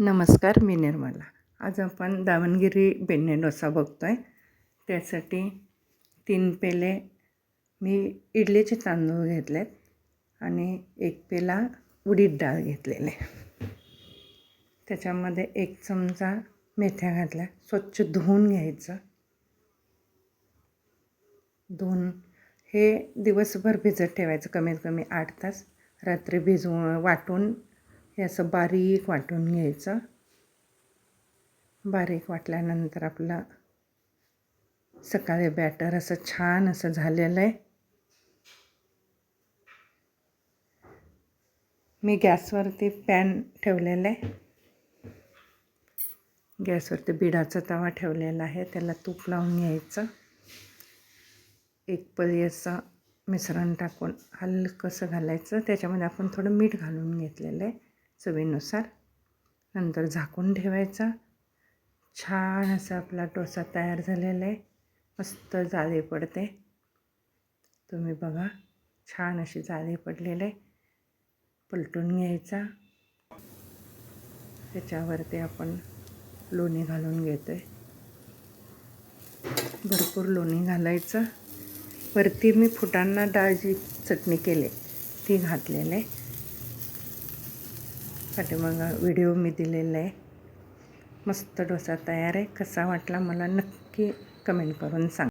नमस्कार मी निर्मला. आज आपण दावणगिरी बेन्ने डोसा बघतो आहे त्यासाठी तीन पेले मी इडलीचे तांदूळ घेतलेत आणि एक पेला उडीद डाळ घेतलेले. त्याच्यामध्ये एक चमचा मेथ्या घातल्या. स्वच्छ धुवून घ्यायचं. धुवून हे दिवसभर भिजत ठेवायचं. कमीत कमी आठ तास. रात्री भिजवून वाटून हे असं बारीक वाटून घ्यायचं. बारीक वाटल्यानंतर आपलं सकाळी बॅटर असं छान असं झालेलं आहे. मी गॅसवरती पॅन ठेवलेलं आहे. गॅसवरती बिडाचा तवा ठेवलेला आहे. त्याला तूप लावून घ्यायचं. एक पळी असं मिश्रण टाकून हलकंसं घालायचं. त्याच्यामध्ये आपण थोडं मीठ घालून घेतलेलं आहे. चवीनुसार. नंतर झाकून ठेवायचा. छान असा आपला डोसा तयार झालेला आहे. मस्त जाळी पडते. तुम्ही बघा छान अशी जाळी पडलेले आहे. पलटून घ्यायचा. त्याच्यावरती आपण लोणी घालून घेतो आहे भरपूर लोणी घालायचं. वरती मी फुटांना डाळ जी चटणी केली. ती घातलेलं आहे. मग व्हिडिओ मी दिलेला आहे. मस्त डोसा तयार आहे. कसा वाटला मला नक्की कमेंट करून सांग.